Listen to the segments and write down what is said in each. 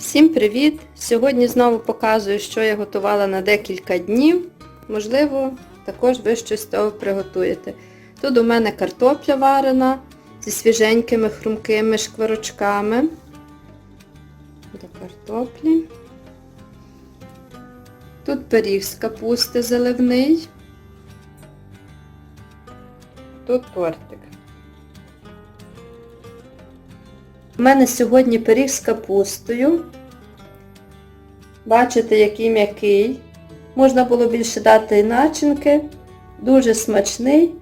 Всім привіт! Сьогодні знову показую, що я готувала на декілька днів. Можливо, також ви щось з того приготуєте. Тут у мене картопля варена зі свіженькими хрумкими шкварочками. До картоплі. Тут пиріг з капусти заливний. Тут тортик. У мене сьогодні пиріг з капустою. Бачите, який м'який. Можна було більше дати і начинки. Дуже смачний.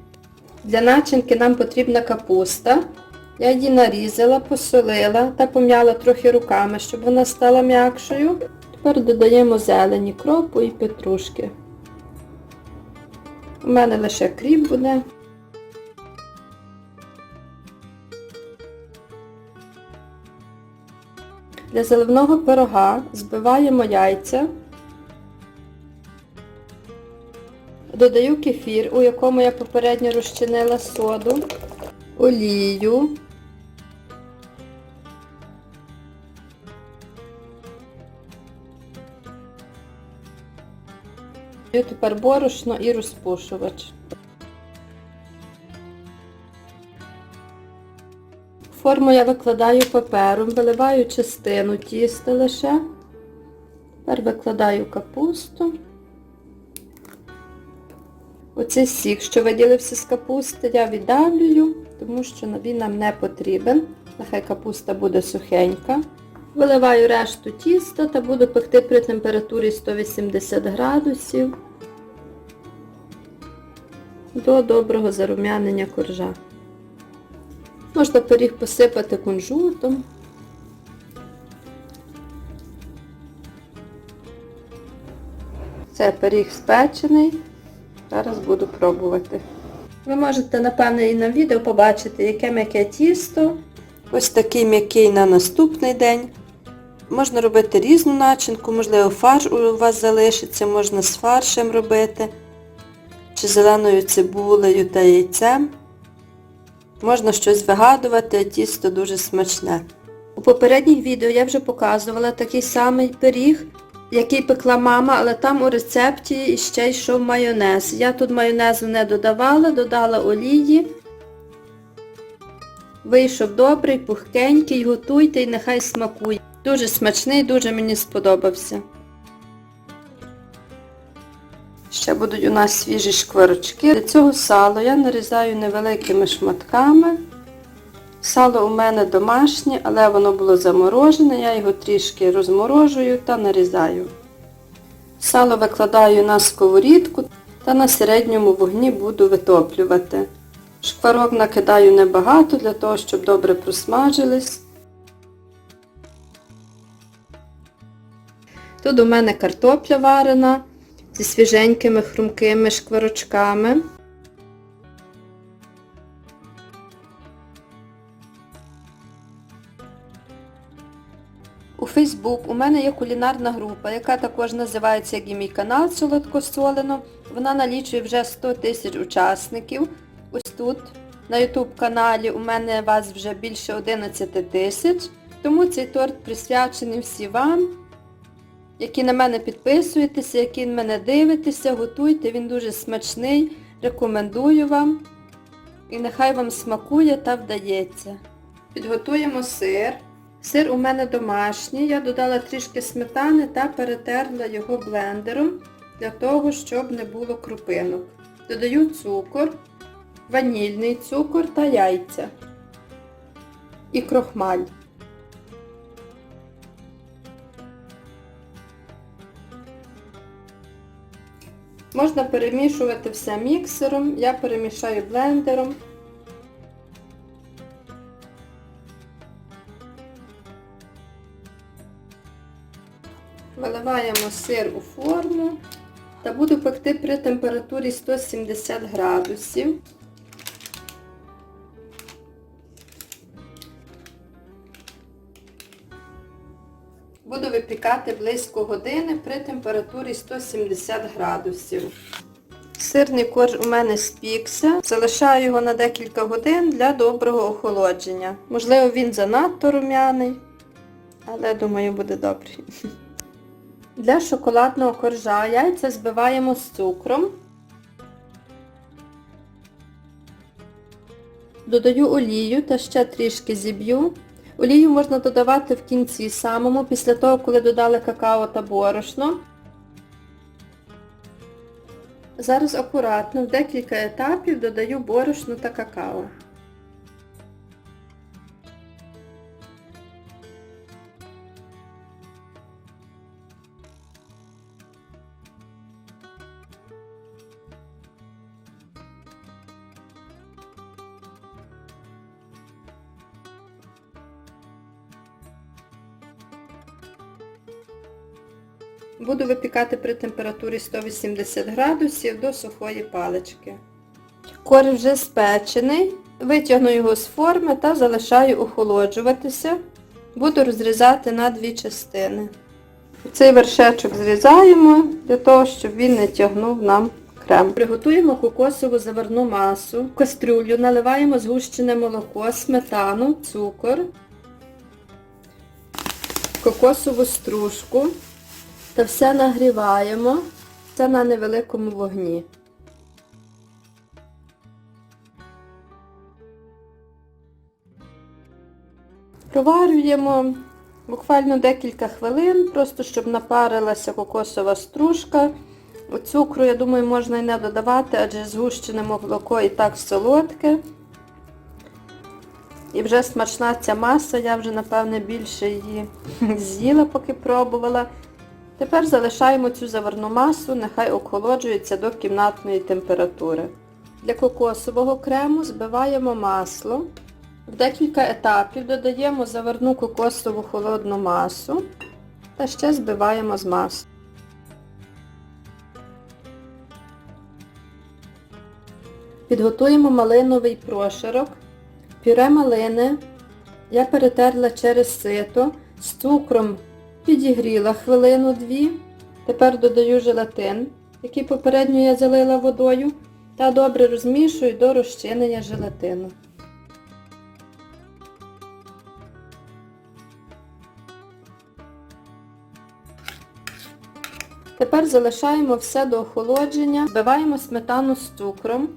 Для начинки нам потрібна капуста. Я її нарізала, посолила та пом'яла трохи руками, щоб вона стала м'якшою. Тепер додаємо зелені, кропу і петрушки. У мене лише кріп буде. Для заливного пирога збиваємо яйця, додаю кефір, у якому я попередньо розчинила соду, олію, тепер борошно і розпушувач. Форму я викладаю папером, виливаю частину тіста лише. Тепер викладаю капусту. Оцей сік, що виділився з капусти, я віддавлюю, тому що він нам не потрібен. Нехай капуста буде сухенька. Виливаю решту тіста та буду пекти при температурі 180 градусів до доброго зарум'янення коржа. Можна пиріг посипати кунжутом. Це пиріг спечений. Зараз буду пробувати. Ви можете, напевне, і на відео побачити, яке м'яке тісто. Ось такий м'який на наступний день. Можна робити різну начинку, можливо, фарш у вас залишиться, можна з фаршем робити, чи зеленою цибулею та яйцем. Можна щось вигадувати, тісто дуже смачне. У попередніх відео я вже показувала такий самий пиріг, який пекла мама, але там у рецепті ще йшов майонез. Я тут майонезу не додавала, додала олії. Вийшов добрий, пухкенький, готуйте і нехай смакує. Дуже смачний, дуже мені сподобався. Ще будуть у нас свіжі шкварочки. Для цього сало я нарізаю невеликими шматками. Сало у мене домашнє, але воно було заморожене, я його трішки розморожую та нарізаю. Сало викладаю на сковорідку та на середньому вогні буду витоплювати. Шкварок накидаю небагато для того, щоб добре просмажились. Тут у мене картопля варена зі свіженькими хрумкими шкварочками. У Facebook у мене є кулінарна група, яка також називається, як і мій канал Солодкосолено. Вона налічує вже 100 тисяч учасників. Ось тут на YouTube каналі у мене вас вже більше 11 тисяч. Тому цей торт присвячений всі вам, які на мене підписуєтеся, які на мене дивитеся, готуйте, він дуже смачний, рекомендую вам. І нехай вам смакує та вдається. Підготуємо сир. Сир у мене домашній, я додала трішки сметани та перетерла його блендером для того, щоб не було крупинок. Додаю цукор, ванільний цукор та яйця і крохмаль. Можна перемішувати все міксером, я перемішаю блендером. Виливаємо сир у форму та буду пекти при температурі 170 градусів. Випікати близько години при температурі 170 градусів. Сирний корж у мене спікся. Залишаю його на декілька годин для доброго охолодження. Можливо, він занадто рум'яний. Але думаю буде добре. Для шоколадного коржа яйця збиваємо з цукром. Додаю олію та ще трішки зіб'ю. Олію можна додавати в кінці самому, після того, коли додали какао та борошно. Зараз акуратно в декілька етапів додаю борошно та какао. Буду випікати при температурі 180 градусів до сухої палички. Корж вже спечений. Витягну його з форми та залишаю охолоджуватися. Буду розрізати на дві частини. Цей вершечок зрізаємо для того, щоб він не тягнув нам крем. Приготуємо кокосову заварну масу. В кастрюлю наливаємо згущене молоко, сметану, цукор, кокосову стружку та все нагріваємо. Це на невеликому вогні. Проварюємо буквально декілька хвилин, просто щоб напарилася кокосова стружка. Цукру, я думаю, можна і не додавати, адже згущене молоко і так солодке. І вже смачна ця маса, я вже, напевне, більше її з'їла, поки пробувала. Тепер залишаємо цю заварну масу, нехай охолоджується до кімнатної температури. Для кокосового крему збиваємо масло. В декілька етапів додаємо заварну кокосову холодну масу та ще збиваємо з маслом. Підготуємо малиновий прошарок. Пюре малини я перетерла через сито, з цукром підігріла хвилину-дві. Тепер додаю желатин, який попередньо я залила водою, та добре розмішую до розчинення желатину. Тепер залишаємо все до охолодження, збиваємо сметану з цукром.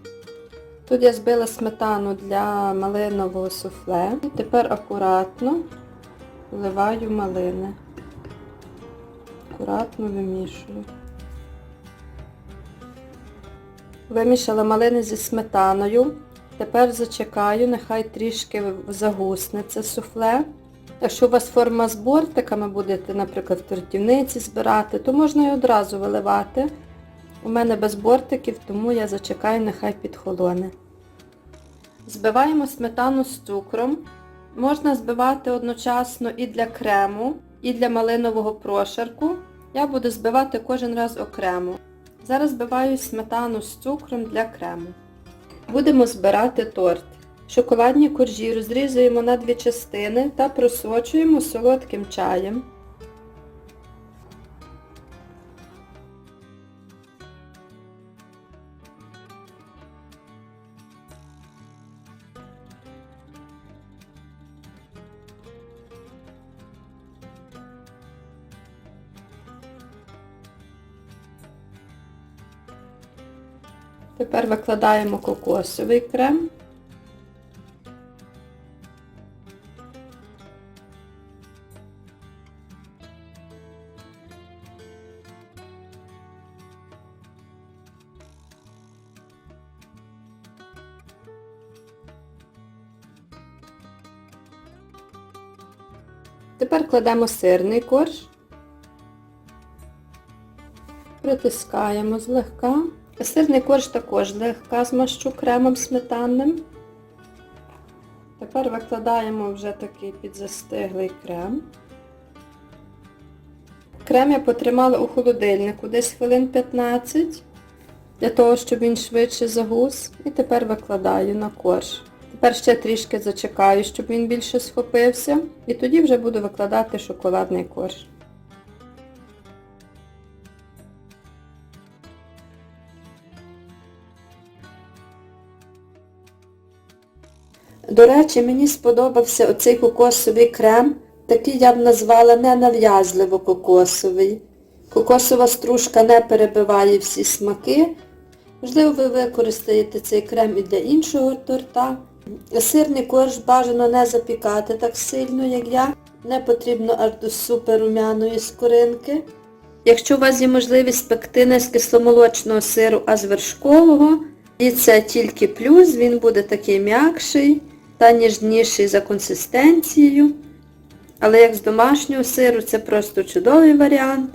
Тут я збила сметану для малинового суфле. І тепер акуратно вливаю малини. Акуратно вимішую. Вимішала малини зі сметаною. Тепер зачекаю, нехай трішки загусне це суфле. Якщо у вас форма з бортиками будете, наприклад, в тортівниці збирати, то можна і одразу виливати. У мене без бортиків, тому я зачекаю, нехай підхолоне. Збиваємо сметану з цукром. Можна збивати одночасно і для крему, і для малинового прошарку. Я буду збивати кожен раз окремо. Зараз збиваю сметану з цукром для крему. Будемо збирати торт. Шоколадні коржі розрізуємо на дві частини та просочуємо солодким чаєм. Тепер викладаємо кокосовий крем. Тепер кладемо сирний корж, притискаємо злегка. Сирний корж також злегка змащу кремом сметанним. Тепер викладаємо вже такий підзастиглий крем. Крем я потримала у холодильнику десь хвилин 15, для того, щоб він швидше загус. І тепер викладаю на корж. Тепер ще трішки зачекаю, щоб він більше схопився. І тоді вже буду викладати шоколадний корж. До речі, мені сподобався оцей кокосовий крем. Такий я б назвала ненав'язливо кокосовий. Кокосова стружка не перебиває всі смаки. Можливо, ви використаєте цей крем і для іншого торта. Сирний корж бажано не запікати так сильно, як я. Не потрібно аж до супер румяної скоринки. Якщо у вас є можливість спекти не з кисломолочного сиру, а з вершкового, і це тільки плюс, він буде такий м'якший та ніжніший за консистенцією. Але як з домашнього сиру, це просто чудовий варіант.